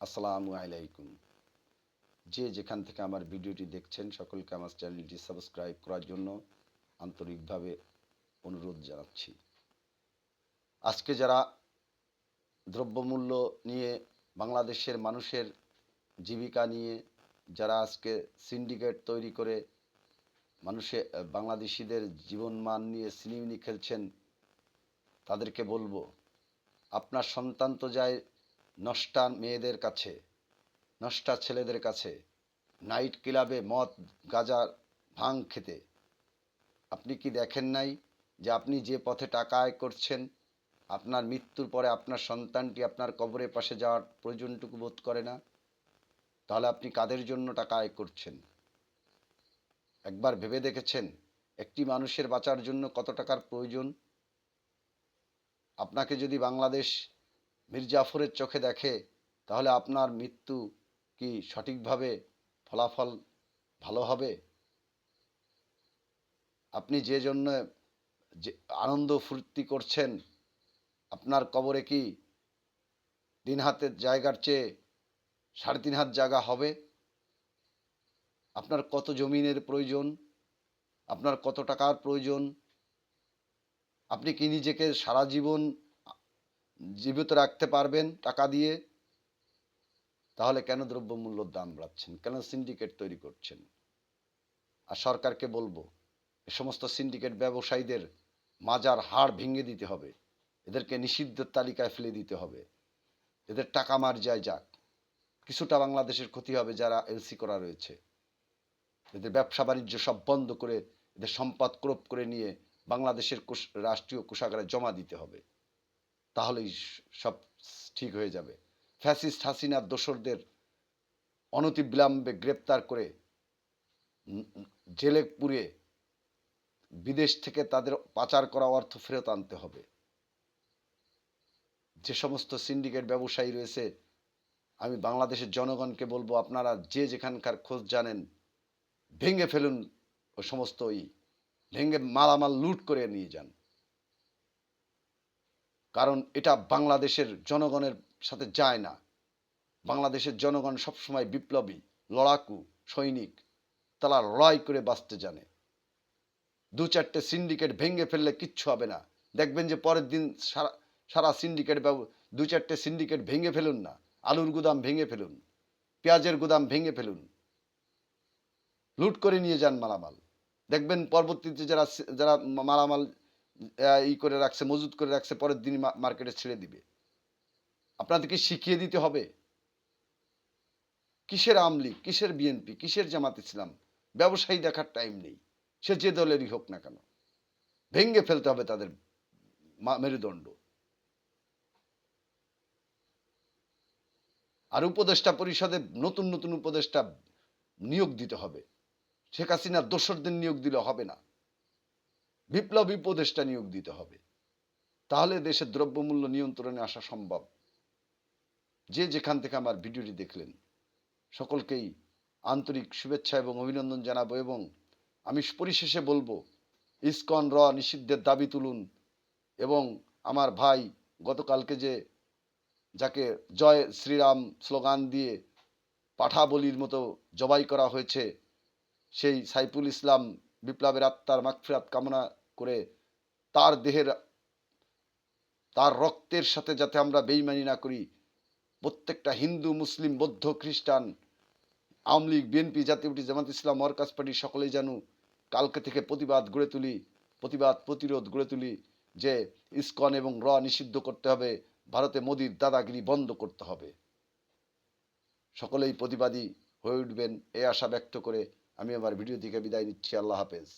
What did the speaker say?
আসসালামু আলাইকুম। যে যেখান থেকে আমার ভিডিওটি দেখছেন, সকলকে আমার চ্যানেলটি সাবস্ক্রাইব করার জন্য আন্তরিকভাবে অনুরোধ জানাচ্ছি। আজকে যারা দ্রব্যমূল্য নিয়ে বাংলাদেশের মানুষের জীবিকা নিয়ে, যারা আজকে সিন্ডিকেট তৈরি করে মানুষে বাংলাদেশিদের জীবনমান নিয়ে সিনেমিনি খেলছেন, তাদেরকে বলব, আপনার সন্তান তো যায় নষ্টা মেয়েদের কাছে, নষ্টা ছেলেদের কাছে, নাইট ক্লাবে মদ, গাজা, ভাং খেতে। আপনি কি দেখেন নাই যে আপনি যে পথে টাকা আয় করছেন, আপনার মৃত্যুর পরে আপনার সন্তানটি আপনার কবরের পাশে যাওয়ার প্রয়োজনটুকু বোধ করে না? তাহলে আপনি কাদের জন্য টাকা আয় করছেন? একবার ভেবে দেখেছেন একটি মানুষের বাঁচার জন্য কত টাকার প্রয়োজন? আপনাকে যদি বাংলাদেশ মির্জাফরের চোখে দেখে, তাহলে আপনার মৃত্যু কি সঠিকভাবে ফলাফল ভালো হবে? আপনি যে জন্য যে আনন্দ ফুর্তি করছেন, আপনার কবরে কি তিন হাতের জায়গার চেয়ে সাড়ে তিন হাত জায়গা হবে? আপনার কত জমিনের প্রয়োজন? আপনার কত টাকার প্রয়োজন? আপনি কি নিজেকে সারা জীবন জীবিত রাখতে পারবেন টাকা দিয়ে, তাহলে কেন দ্রব্যমূল্যর দাম বাড়াচ্ছেন কেন সিন্ডিকেট তৈরি করছেন? আর সরকারকে বলব, এ সমস্ত সিন্ডিকেট ব্যবসায়ীদের মাজার হাড় ভেঙে দিতে হবে। এদেরকে নিষিদ্ধের তালিকায় ফেলে দিতে হবে। এদের টাকা মার যায় যাক। কিছুটা বাংলাদেশের ক্ষতি হবে যারা এলসি করা রয়েছে। এদের ব্যবসা বাণিজ্য সব বন্ধ করে, এদের সম্পদ ক্রোপ করে নিয়ে বাংলাদেশের রাষ্ট্রীয় কোষাগারে জমা দিতে হবে। তাহলেই সব ঠিক হয়ে যাবে। ফ্যাসিস্ট হাসিনার দোসরদের অনতিবিলম্বে গ্রেপ্তার করে জেলে পুড়িয়ে বিদেশ থেকে তাদের পাচার করা অর্থ ফেরত আনতে হবে। যে সমস্ত সিন্ডিকেট ব্যবসায়ী রয়েছে, আমি বাংলাদেশের জনগণকে বলব, আপনারা যে যেখানকার খোঁজ জানেন, ভেঙে ফেলুন ও সমস্ত ওই ভেঙে মালামাল লুট করে নিয়ে যান। কারণ এটা বাংলাদেশের জনগণের সাথে যায় না। বাংলাদেশের জনগণ সবসময় বিপ্লবী, লড়াকু, সৈনিক, তারা লড়াই করে বাঁচতে জানে। দু চারটে সিন্ডিকেট ভেঙে ফেললে কিচ্ছু হবে না। দেখবেন যে পরের দিন সারা সারা সিন্ডিকেট ব্যব দু চারটে সিন্ডিকেট ভেঙে ফেলুন না। আলুর গুদাম ভেঙে ফেলুন, পেঁয়াজের গুদাম ভেঙে ফেলুন। লুট করে নিয়ে যান মালামাল। দেখবেন পরবর্তীতে যারা যারা মালামাল ই করে রাখছে, মজুত করে রাখছে, পরের দিন মার্কেটে ছেড়ে দিবে। আপনাদেরকে শিখিয়ে দিতে হবে। কিসের আমলি কিসের বিএনপি, কিসের জামাত ইসলাম? ব্যবসায়ী দেখার টাইম নেই। সে যে দলেরই হোক না কেন। ভেঙ্গে ফেলতে হবে তাদের মেরুদণ্ড। আর উপদেষ্টা পরিষদে নতুন নতুন উপদেষ্টা নিয়োগ দিতে হবে। শেখ হাসিনার দোসরদের নিয়োগ দিলে হবে না। বিপ্লবী উপদেষ্টা নিয়োগ দিতে হবে। তাহলে দেশের দ্রব্যমূল্য নিয়ন্ত্রণে আসা সম্ভব। যে যেখান থেকে আমার ভিডিওটি দেখলেন, সকলকেই আন্তরিক শুভেচ্ছা এবং অভিনন্দন জানাব এবং আমি পরিশেষে বলব, ইস্কন র নিষিদ্ধের দাবি তুলুন এবং আমার ভাই গতকালকে যে যাকে জয় শ্রীরাম স্লোগান দিয়ে পাঠা বলির মতো জবাই করা হয়েছে, সেই সাইফুল ইসলাম বিপ্লবের আত্মার মাগফিরাত কামনা করে তার দেহের, তার রক্তের সাথে যাতে আমরা বেইমানি না করি, প্রত্যেকটা হিন্দু, মুসলিম, বৌদ্ধ, খ্রিস্টান, আওয়ামী লীগ, বিএনপি, জাতীয় পার্টি, জামাত ইসলাম, ওয়ার্কার্স পার্টি, সকলেই জানু কালকে থেকে প্রতিবাদ গড়ে তুলি, প্রতিবাদ প্রতিরোধ গড়ে তুলি যে ইস্কন এবং র নিষিদ্ধ করতে হবে, ভারতে মোদির দাদাগিরি বন্ধ করতে হবে। সকলেই প্রতিবাদী হয়ে উঠবেন এই আশা ব্যক্ত করে আমি আমার ভিডিও থেকে বিদায় নিচ্ছি, আল্লাহ হাফেজ।